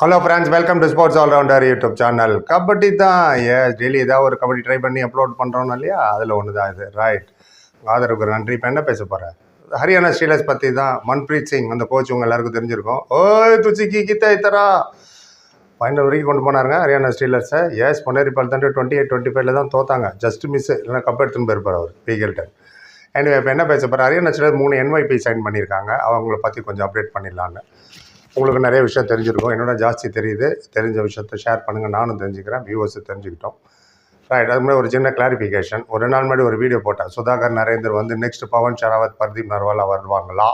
Hello friends welcome to sports allrounder YouTube channel kabaddi தான் ஏ daily ஏதாவது ஒரு கபடி ட்ரை பண்ணி அப்லோட் பண்ணுறோம் இல்லையா? அதில் ஒன்று தான் இது ரைட் ஆதரவுக்கு நன்றி. இப்போ என்ன பேச போகிறேன் ஹரியானா ஸ்டீலர்ஸ் பற்றி தான் மன்பிரீத் சிங் அந்த கோச் உங்கள் எல்லாருக்கும் தெரிஞ்சிருக்கும். ஜிக்கி கி கித்த இத்தரா ஃபைனல் வரைக்கும் கொண்டு போனாருங்க ஹரியானா ஸ்டீலர்ஸை எஸ் பொன்னேரிப்பால் பல்தண்டு டுவெண்ட்டி எயிட் டுவெண்ட்டி ஃபைவ்ல தான் தோத்தாங்க. ஜஸ்ட் மிஸ் இல்லைனா கப் எடுத்துன்னு போயிருப்பார் அவர் பிகெல்டன் எனவே இப்போ என்ன பேச போகிறார் ஹரியானா ஸ்டீலர் மூணு என்ஒய்பி சைன் பண்ணியிருக்காங்க அவங்கள பற்றி கொஞ்சம் அப்டேட் பண்ணிடலான்னு. உங்களுக்கு நிறைய விஷயம் தெரிஞ்சிருக்கும். என்னோட ஜாஸ்தி தெரியுது. தெரிஞ்ச விஷயத்த ஷேர் பண்ணுங்கள் நானும் தெரிஞ்சுக்கிறேன். வியூவர்ஸு தெரிஞ்சுக்கிட்டோம். ரைட் அது மாதிரி ஒரு சின்ன கிளாரிஃபிகேஷன் ஒரு நாள் முன்னாடி ஒரு வீடியோ போட்டேன். சுதாகர் நரேந்தர் வந்து நெக்ஸ்ட் பவன் ஷராவத் பர்தீப் நர்வாலா வருவாங்களா?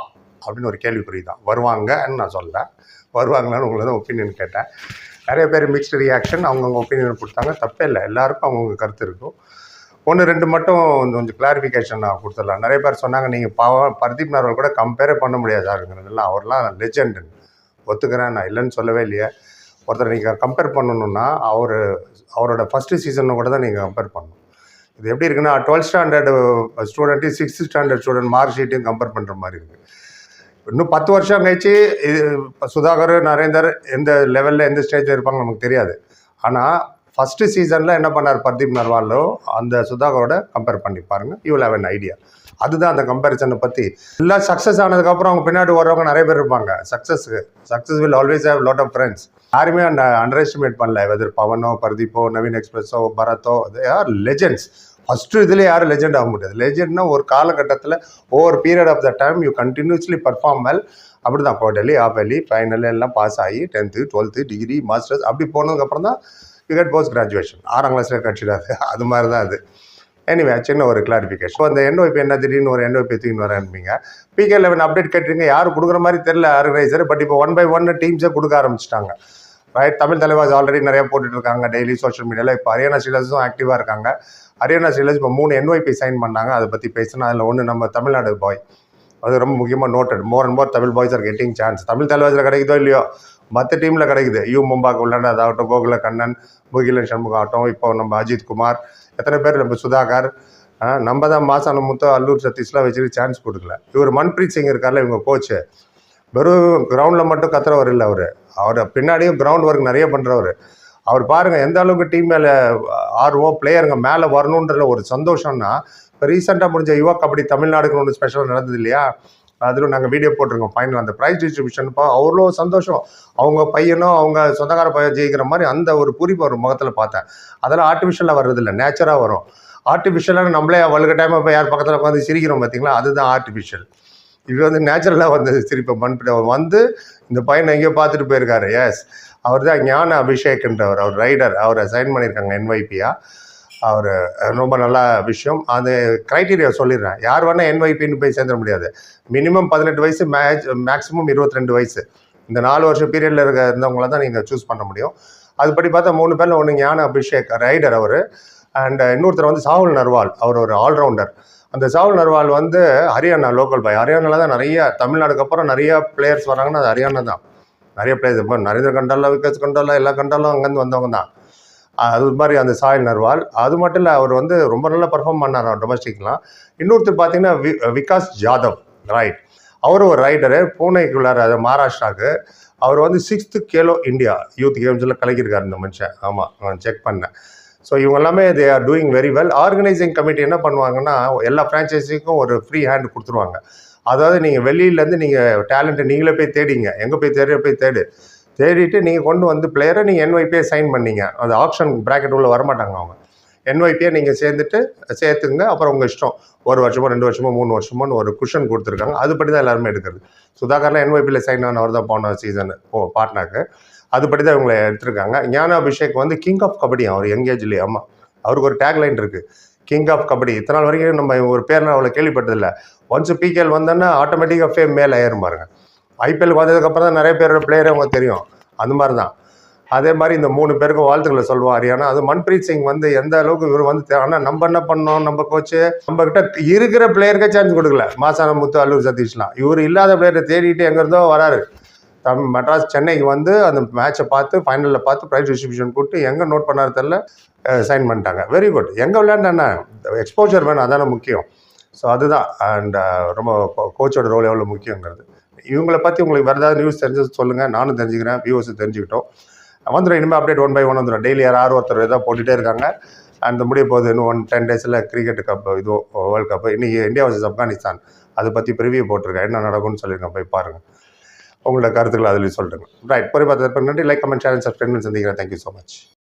அப்படின்னு ஒரு கேள்விக்குறி தான் வருவாங்கன்னு நான் சொல்லேன் வருவாங்களான்னு உங்களை தான் ஒப்பீனியன் கேட்டேன். நிறைய பேர் மிக்ஸ்டு ரியாக்ஷன் அவங்கவுங்க ஒப்பீனியன் கொடுத்தாங்க. தப்பே இல்லை. எல்லாருக்கும் அவங்கவுங்க கருத்து இருக்கும். ஒன்று ரெண்டு மட்டும் கொஞ்சம் கிளாரிஃபிகேஷன் நான் கொடுத்துடலாம். நிறைய பேர் சொன்னாங்க நீங்கள் பவன் பர்தீப் நர்வால் கூட கம்பேரே பண்ண முடியாது சாருங்கிறதெல்லாம். அவர்லாம் லெஜெண்டுன்னு ஒத்துக்கிறேன் நான் இல்லைன்னு சொல்லவே இல்லையே. ஒருத்தர் நீங்கள் கம்பேர் பண்ணணுன்னா அவர் அவரோட ஃபஸ்ட்டு சீசனை கூட தான் நீங்கள் கம்பேர் பண்ணணும். இது எப்படி இருக்குன்னா டுவெல்த் ஸ்டாண்டர்டு ஸ்டூடெண்ட்டையும் சிக்ஸ்த் ஸ்டாண்டர்ட் ஸ்டூடெண்ட் மார்க் ஷீட்டையும் கம்பேர் பண்ணுற மாதிரி இருக்குது இன்னும் பத்து வருஷம் கழிச்சு இது இப்போ சுதாகர் நரேந்தர் எந்த லெவலில் எந்த ஸ்டேஜில் இருப்பாங்க நமக்கு தெரியாது. ஆனால் ஃபஸ்ட்டு சீசனில் என்ன பண்ணார்? பர்தீப் நர்வாலோ அந்த சுதாகரோட கம்பேர் பண்ணி பாருங்கள் யூ ஹவ் அன் ஐடியா அதுதான் அந்த கம்பேரிசனை பற்றி எல்லாம் சக்ஸஸ் ஆனதுக்கப்புறம் அவங்க பின்னாடி வரவங்க நிறைய பேர் இருப்பாங்க. சக்ஸஸ்க்கு success will always have lot of friends யாருமே அந்த அண்டர் எஸ்டிமேட் பண்ணல. வெதர் பவனோ பர்தீப்போ நவீன் எக்ஸ்பிரஸோ பரத்தோ யார் லெஜெண்ட்ஸ் ஃபஸ்ட்டு இதில் யாரும் லெஜெண்ட் ஆக முடியாது. லெஜெண்ட்னா ஒரு காலகட்டத்தில் over period of the time you continuously perform well அப்படி தான் குவார்டர்லி ஆஃப் எலி ஃபைனல் எல்லாம் பாஸ் ஆகி டென்த்து டுவெல்த்து டிகிரி மாஸ்டர்ஸ் அப்படி போனதுக்கப்புறம் தான் யூ கெட் போஸ்ட் கிராஜுவேஷன் ஆறாம் கிளாஸில் கட்சிடாது அது மாதிரி தான் அது. எனிவே சின்ன ஒரு கிளாரிஃபிகேஷன் இப்போ அந்த என்ஒய்பி என்ன திடீர்னு ஒரு என்ஒய்பி தூக்கின்னு வரேன்பீங்க பிகே லெவன் அப்டேட் கேட்டிருங்க. யாரும் கொடுக்குற மாதிரி தெரில ஆர்கனைசர் பட் இப்போ ஒன் பை ஒன் டீம்ஸே கொடுக்க ஆரம்பிச்சிட்டாங்க. ரைட் தமிழ் தலைவாஸ் ஆல்ரெடி நிறைய போட்டுட்டு இருக்காங்க டெய்லி சோஷியல் மீடியாவில் இப்போ ஹரியானா ஸ்டீலர்ஸும் ஆக்டிவாக இருக்காங்க. ஹரியானா ஸ்டீலர்ஸ் இப்போ மூணு என்ஒய்பி சைன் பண்ணாங்க. அதை பற்றி பேசினா அதில் ஒன்று நம்ம தமிழ்நாடு பாய் அது ரொம்ப முக்கியமாக noted more and more Tamil boys are getting chance Tamil தலைவாஸில் கிடைக்குதோ இல்லையோ? மற்ற டீமில் கிடைக்குது. யூ மும்பாக்கு அதாகட்டும் கோகுல கண்ணன் முகிலன் சண்முகம் ஆகட்டும். இப்போ நம்ம அஜித் குமார் எத்தனை பேர் நம்ம சுதாகர் நம்ம தான் மாசான முத்தோ அல்லூர் சத்தீஸ்லாம் வச்சுட்டு சான்ஸ் கொடுக்கல. இவர் மன்பிரீத் சிங் இருக்கார்ல இவங்க கோச்சு வெறும் கிரவுண்டில் மட்டும் கத்துறவர் இல்லை அவர். அவர் பின்னாடியும் கிரவுண்ட் ஒர்க் நிறைய பண்ணுறவர் அவர் பாருங்கள் எந்த அளவுக்கு டீம் மேலே ஆர்வம் பிளேயருங்க மேலே வரணுன்ற ஒரு சந்தோஷம்னா இப்போ ரீசெண்டாக முடிஞ்ச யுவா கபடி தமிழ்நாடுக்குன்னு ஒன்று ஸ்பெஷல் நடந்தது இல்லையா? அதில் நாங்கள் வீடியோ போட்டிருக்கோம். ஃபைனல் அந்த ப்ரைஸ் டிஸ்ட்ரிபியூஷன்ப்போ அவ்வளோ சந்தோஷம். அவங்க பையனும் அவங்க சொந்தக்கார பையன் ஜெயிக்கிற மாதிரி அந்த ஒரு குறிப்பு ஒரு முகத்தில் பார்த்தேன். அதெல்லாம் ஆர்டிஃபிஷியலாக வர்றதில்ல நேச்சராக வரும். ஆர்டிஃபிஷியலாக நம்மளே வழுக்க டைம் இப்போ யார் பக்கத்தில் உட்காந்து சிரிக்கிறோம் பார்த்தீங்களா அதுதான் ஆர்டிஃபிஷியல் இது வந்து நேச்சுரலாக வந்து சிரிப்பை மண்பிடி அவர் வந்து இந்த பையனை எங்கேயோ பார்த்துட்டு போயிருக்காரு. எஸ் அவர் தான் ஞான அபிஷேக்ன்றவர் அவர் ரைடர் அவரை சைன் பண்ணியிருக்காங்க என்வைபியாக அவர் ரொம்ப நல்ல விஷயம். அந்த க்ரைட்டீரியா சொல்லிடுறேன். யார் வேணால் என்ஒய்பின்னு போய் சேர்ந்துட முடியாது. மினிமம் பதினெட்டு வயசு மேஜ் மேக்ஸிமம் இருபத்தி ரெண்டு வயசு. இந்த நாலு வருஷம் பீரியடில் இருக்க இருந்தவங்கள தான் நீங்கள் சூஸ் பண்ண முடியும். அதுபடி பார்த்தா மூணு பேரில் ஒன்று ஞான அபிஷேக் ரைடர் அவர். அண்ட் இன்னொருத்தர் வந்து சாகுல் நர்வால். அவர் ஒரு ஆல்ரவுண்டர் அந்த சாகுல் நர்வால் வந்து ஹரியானா லோக்கல் பாய் ஹரியானாவில் தான் நிறைய தமிழ்நாடுக்கு அப்புறம் நிறைய பிளேயர்ஸ் வராங்கன்னா அது ஹரியானா தான். நிறைய பிளேயர்ஸ் இப்போ நரேந்திர கண்டாலா விகாஸ் கண்டாலா எல்லா கண்டாலும் அங்கேருந்து வந்தவங்க தான். அது மாதிரி அந்த சாயல் நர்வால். அது மட்டும் இல்லை அவர் வந்து ரொம்ப நல்லா பர்ஃபார்ம் பண்ணார் டொமஸ்டிக்லாம் இன்னொருத்தர் பார்த்தீங்கன்னா வி விகாஸ் ஜாதவ் ரைட் அவரும் ஒரு ரைடரு பூனேக்குள்ளார் அது மகாராஷ்டிராவுக்கு. அவர் வந்து சிக்ஸ்த்து கேலோ இந்தியா யூத் கேம்ஸில் கலக்கியிருக்காரு இந்த மனுஷன். ஆமாம் நான் செக் பண்ணேன். ஸோ இவங்க எல்லாமே they are doing very well organising committee என்ன பண்ணுவாங்கன்னா எல்லா ஃப்ரான்ச்சைஸிக்கும் ஒரு ஃப்ரீ ஹேண்ட் கொடுத்துருவாங்க. அதாவது நீங்கள் வெளியிலேருந்து நீங்கள் டேலண்ட்டை நீங்களே போய் தேடிங்க. எங்கே போய் தேடி போய் தேடு. தேடிட்டு நீங்கள் கொண்டு வந்து பிளேயரை நீங்கள் என்ஒய்பியை சைன் பண்ணீங்க. அந்த ஆப்ஷன் ப்ராக்கெட் உள்ள வரமாட்டாங்க அவங்க. என்ஒய்பியை நீங்கள் சேர்ந்துட்டு சேர்த்துங்க அப்புறம் உங்கள் இஷ்டம். ஒரு வருஷமோ ரெண்டு வருஷமோ மூணு வருஷமோன்னு ஒரு குஷன் கொடுத்துருக்காங்க. அதுபடி தான் எல்லாருமே எடுக்கிறது. சுதாகர்லாம் என்ஒய்பியில் சைன் ஆனவர் தான் போன சீசன் ஓ பாட்னாக்கு. அதுபடி தான் இவங்களை எடுத்திருக்காங்க. ஞான அபிஷேக் வந்து கிங் ஆஃப் கபடி அவர் யங்கேஜ்லேயே ஆமாம் அவருக்கு ஒரு டேக்லைன் இருக்குது கிங் ஆஃப் கபடி இத்தனை நாள் வரைக்கும் நம்ம ஒரு பேர்லாம் அவ்வளோ கேள்விப்பட்டதில்லை. ஒன்ஸ் பிகேஎல் வந்தோன்னா ஆட்டோமேட்டிக்காக ஃபேம் மேலே ஏறும் பாருங்க. ஐபிஎல் வந்ததுக்கப்புறம் தான் நிறைய பேரோட பிளேயரே அவங்க தெரியும். அந்த மாதிரி தான் அதே மாதிரி இந்த மூணு பேருக்கும் வாழ்த்துக்களை சொல்லுவோம் ஹரியானா. அது மன்பிரீத் சிங் வந்து எந்த அளவுக்கு இவர் வந்து ஆனால் நம்ம என்ன பண்ணோம்? நம்ம கோச்சு நம்ம கிட்ட இருக்கிற பிளேயருக்கே சான்ஸ் கொடுக்கல. மாசான முத்து அல்லூர் சதீஷ்லாம். இவர் இல்லாத பிளேயரை தேடிட்டு எங்கேருந்தோ வராரு. தம் மெட்ராஸ் சென்னைக்கு வந்து அந்த மேட்சை பார்த்து ஃபைனலில் பார்த்து ப்ரைஸ் டிஸ்ட்ரிபியூஷன் போட்டு எங்கே நோட் பண்ணாரு தெரில சைன் பண்ணிட்டாங்க. வெரி குட் எங்கே விளையாண்டா எக்ஸ்போஜர் வேணும். அதான முக்கியம். ஸோ அதுதான். அண்ட் ரொம்ப கோச்சோட ரோல் எவ்வளோ முக்கியங்கிறது. இவங்களை பற்றி உங்களுக்கு வேறு ஏதாவது நியூஸ் தெரிஞ்சது சொல்லுங்கள் நானும் தெரிஞ்சுக்கிறேன் வியூவர்ஸும் தெரிஞ்சுக்கிட்டோம். வந்துடும் இனிமேல் அப்டேட் ஒன் பை ஒன் வந்துடும். டெய்லி யார் ஆறு ஒருத்தர் ஏதாவது போட்டுகிட்டே இருக்காங்க. அந்த முடிய போகுது இன்னும் ஒன் டென் டேஸில் கிரிக்கெட் கப் இது வேர்ல்டு கப் இன்றைக்கி இந்தியா வர்சஸ் ஆப்கானிஸ்தான் அதை பற்றி ப்ரிவியூ போட்டிருக்கேன். என்ன நடக்கும்னு சொல்லியிருக்கேன் போய் பாருங்கள் உங்களோட கருத்துக்களை அதில் சொல்லுங்கள் ரைட் பொறுப்பாக நன்றி. லைக் கமெண்ட் சேனல் சப்ஸ்கிரைப் சந்திக்கிறேன். Thank you so much